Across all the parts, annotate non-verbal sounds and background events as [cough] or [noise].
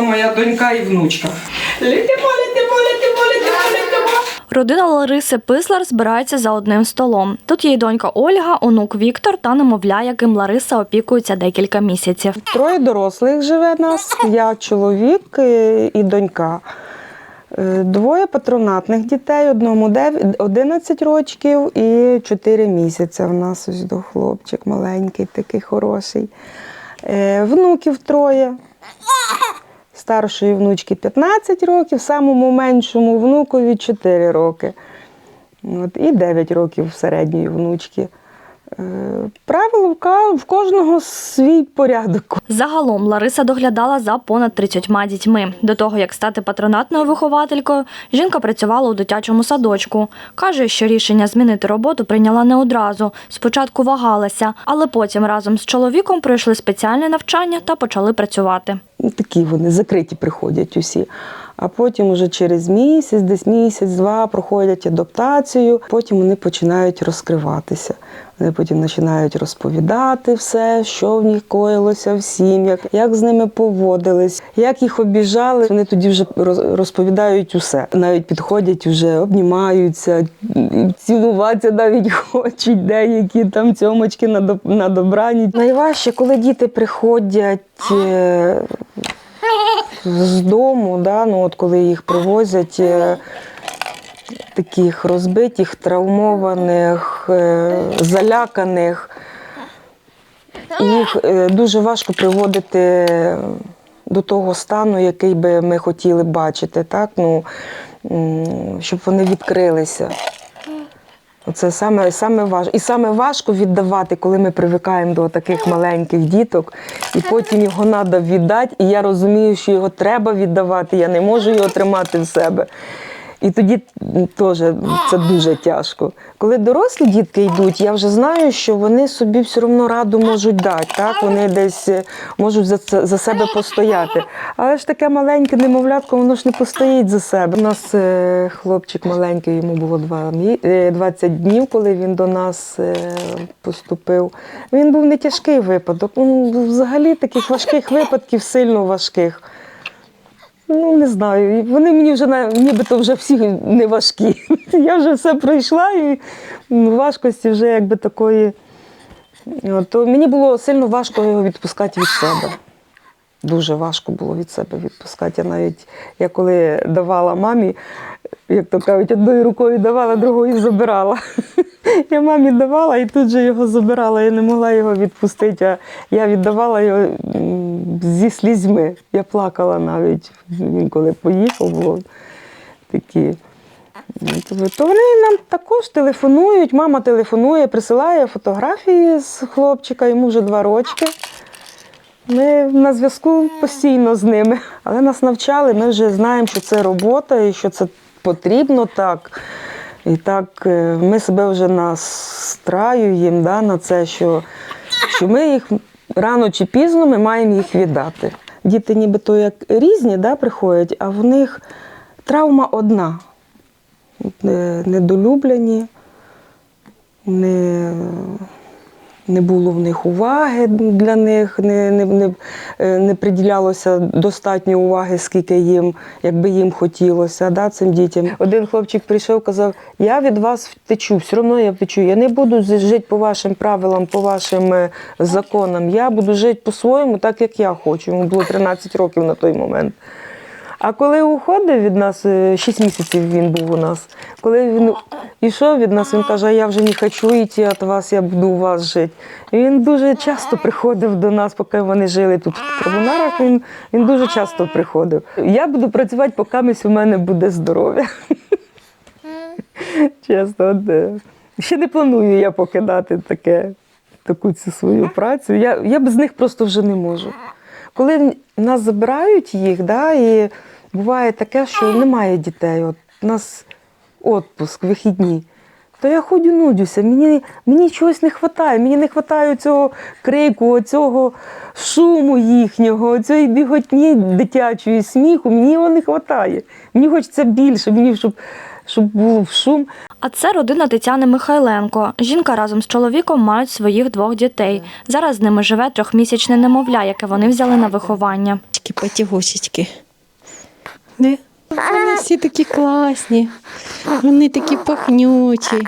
сама моя донька і внучка. Летимо, летимо, летимо, летимо, летимо. Родина Лариси Пислар збирається за одним столом. Тут є й донька Ольга, онук Віктор та немовля, яким Лариса опікується декілька місяців. Троє дорослих живе нас, я чоловік і донька. Е, Двоє патронатних дітей, одному дев- 11 років і 4 місяці. У нас ось до хлопчик маленький, такий хороший. Е, Внуків троє. Старшої внучки 15 років, самому меншому внукові 4 роки. От, і 9 років середньої внучки. Е, Правило в кожного свій порядок. Загалом Лариса доглядала за понад 30 дітьми. До того як стати патронатною вихователькою, жінка працювала у дитячому садочку. каже, що рішення змінити роботу прийняла не одразу. Спочатку вагалася, але потім разом з чоловіком пройшли спеціальне навчання та почали працювати. Такі вони закриті приходять усі. А потім уже через місяць, десь місяць-два проходять адаптацію, потім вони починають розкриватися. Вони потім починають розповідати все, що в них коїлося в сім'ях, як з ними поводились, як їх обіжали. Вони тоді вже розповідають усе. Навіть підходять, вже обнімаються, цілуватися навіть хочуть, деякі там цьомочки на, до- на добраніч. Найважче, коли діти приходять. З дому, да, ну от коли їх привозять е, таких розбитих, травмованих, е, заляканих, їх е, дуже важко приводити до того стану, який би ми хотіли бачити, так? Ну, щоб вони відкрилися. Це саме, саме важко. І саме важко віддавати, коли ми привикаємо до таких маленьких діток, і потім його треба віддати. І я розумію, що його треба віддавати, я не можу його тримати в себе. І тоді теж це дуже тяжко. Коли дорослі дітки йдуть, я вже знаю, що вони собі все одно раду можуть дати. Так? Вони десь е, можуть за, це- за себе постояти. Але ж таке маленьке немовлятко, воно ж не постоїть за себе. У нас е, хлопчик маленький, йому було два е, 20 днів, коли він до нас поступив. Він був не тяжкий випадок. Ну, взагалі таких важких випадків, сильно важких. Ну, не знаю. Вони мені вже нібито вже всі не важкі. [laughs] Я вже все пройшла і важкості вже якби такої. То мені було сильно важко його відпускати від себе. Дуже важко було від себе відпускати. Я навіть я коли давала мамі, як то кажуть, одною рукою давала, другою забирала. [laughs] Я мамі давала і тут же його забирала. Я не могла його відпустити, а я віддавала його зі слізьми. Я плакала навіть. Він коли поїхав, було такі. То то вони нам також телефонують. Мама телефонує, присилає фотографії з хлопчика, йому вже два рочки. Ми на зв'язку постійно з ними. Але нас навчали, ми вже знаємо, що це робота і що це потрібно так. І так е, ми себе вже настраюємо да, на це, що, що ми їх рано чи пізно ми маємо їх віддати. Діти нібито як різні да, приходять, а в них травма одна. Недолюблені, не, не було в них уваги для них, не, не, не, е, не приділялося достатньо уваги, скільки їм, якби їм хотілося да, цим дітям. Один хлопчик прийшов казав: Я від вас втечу, все одно я втечу. Я не буду жити по вашим правилам, по вашим е, законам. Я буду жити по-своєму, так як я хочу. Йому було 13 років на той момент. А коли уходив від нас, 6 місяців він був у нас. Коли він йшов від нас, він каже, я вже не хочу йти від вас, я буду у вас жити. І він дуже часто приходив до нас, поки вони жили тут в комунарах. Він, він дуже часто приходив. Я буду працювати, поки мись у мене буде здоров'я. Чесно, е, ще не планую я покидати таке, таку цю свою працю. Я, я без них просто вже не можу. Коли нас забирають їх, да, і буває таке, що немає дітей. От у нас відпуск, вихідні. То я ходю нудюся, мені, мені чогось не вистачає, мені не вистачає цього крику, цього шуму їхнього, цієї біготні дитячої сміху, мені його не вистачає. Мені хочеться більше, мені щоб, щоб був шум. А це родина Тетяни Михайленко. Жінка разом з чоловіком мають своїх двох дітей. Зараз з ними живе трьохмісячне немовля, яке вони взяли на виховання. Потягушечки. Де? Вони всі такі класні, вони такі пахнючі.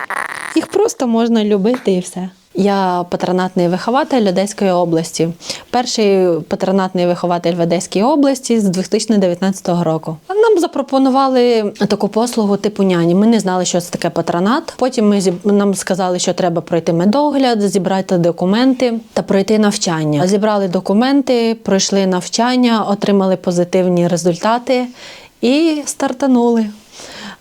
Їх просто можна любити і все. Я патронатний вихователь Одеської області. Перший патронатний вихователь в Одеській області з 2019 року. Нам запропонували таку послугу типу няні. Ми не знали, що це таке патронат. Потім ми нам сказали, що треба пройти медогляд, зібрати документи та пройти навчання. Зібрали документи, пройшли навчання, отримали позитивні результати і стартанули.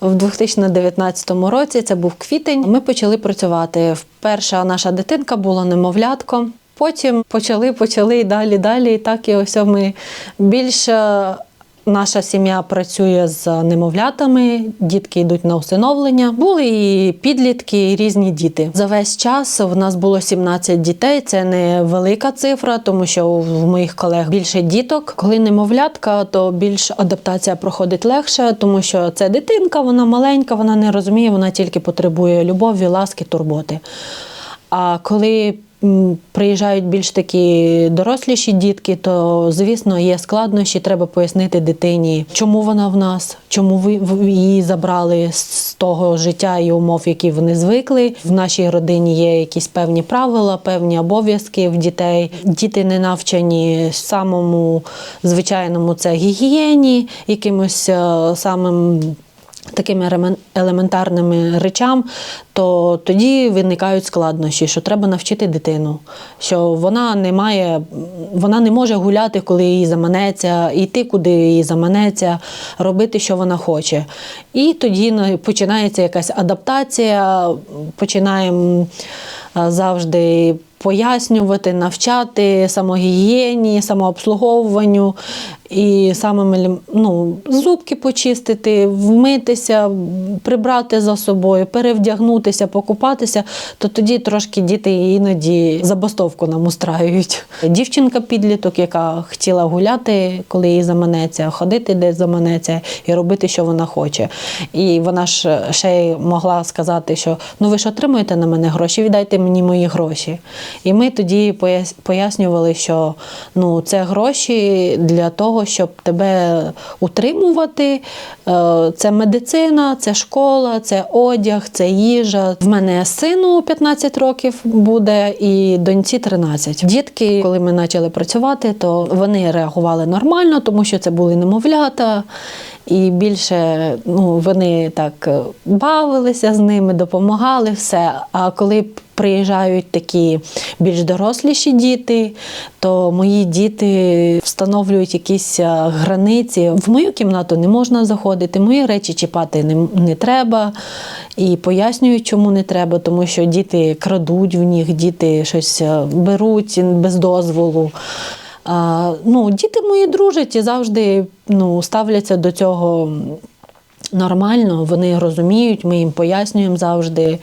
В 2019 році це був квітень. Ми почали працювати. Перша наша дитинка була немовлятко. Потім почали, почали і далі, далі. І так і ось ми більше. Наша сім'я працює з немовлятами, дітки йдуть на усиновлення. Були і підлітки, і різні діти. За весь час в нас було 17 дітей. Це не велика цифра, тому що в моїх колег більше діток. Коли немовлятка, то більш адаптація проходить легше, тому що це дитинка, вона маленька, вона не розуміє, вона тільки потребує любові, ласки, турботи. А коли приїжджають більш такі доросліші дітки, то звісно є складнощі. Треба пояснити дитині, чому вона в нас, чому ви її забрали з того життя і умов, які вони звикли. В нашій родині є якісь певні правила, певні обов'язки в дітей. Діти не навчені самому звичайному це гігієні, якимось е, самим такими елементарними речам, то тоді виникають складнощі, що треба навчити дитину, що вона не має, вона не може гуляти, коли їй заманеться, йти, куди їй заманеться, робити, що вона хоче. І тоді ну, починається якась адаптація, починаємо завжди пояснювати, навчати самогігієні, самообслуговуванню і елем- ну, зубки почистити, вмитися, прибрати за собою, перевдягнутися, покупатися, то тоді трошки діти іноді забастовку нам устраюють. Дівчинка підліток, яка хотіла гуляти, коли їй заманеться, ходити десь заманеться і робити, що вона хоче. І вона ж ще й могла сказати, що ну ви ж отримуєте на мене гроші, віддайте мені мої гроші. І ми тоді пояснювали, що ну, це гроші для того, щоб тебе утримувати. Е, Це медицина, це школа, це одяг, це їжа. В мене сину 15 років буде і доньці 13. Дітки, коли ми почали працювати, то вони реагували нормально, тому що це були немовлята. І більше ну, вони так е, бавилися з ними, допомагали все. А коли приїжджають такі більш доросліші діти, то мої діти встановлюють якісь е, границі. В мою кімнату не можна заходити, мої речі чіпати не, не треба. І пояснюють, чому не треба, тому що діти крадуть в них, діти щось е, беруть без дозволу. А, ну, діти мої дружать і завжди ну, ставляться до цього нормально, вони розуміють, ми їм пояснюємо завжди,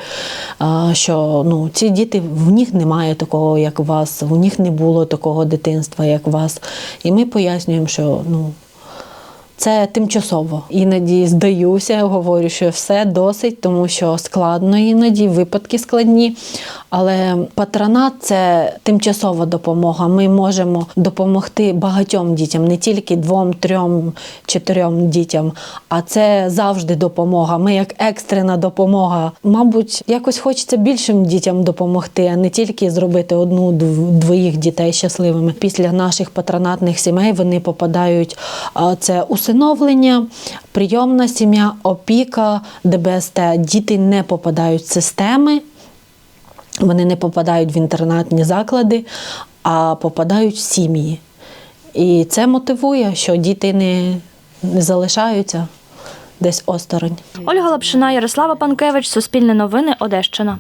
що ну, ці діти, в них немає такого, як у вас, у них не було такого дитинства, як у вас. І ми пояснюємо, що ну, це тимчасово. Іноді здаюся, говорю, що все досить, тому що складно іноді, випадки складні. Але патронат це тимчасова допомога. Ми можемо допомогти багатьом дітям, не тільки двом, трьом, чотирьом дітям, а це завжди допомога. Ми як екстрена допомога. Мабуть, якось хочеться більшим дітям допомогти, а не тільки зробити одну дв- двоїх дітей щасливими. Після наших патронатних сімей вони попадають це усиновлення, прийомна сім'я, опіка, ДБСТ. Діти не попадають в системи. Вони не попадають в інтернатні заклади, а попадають в сім'ї. І це мотивує, що діти не, не залишаються десь осторонь. Ольга Лапшина, Ярослава Панкевич, Суспільне новини, Одещина.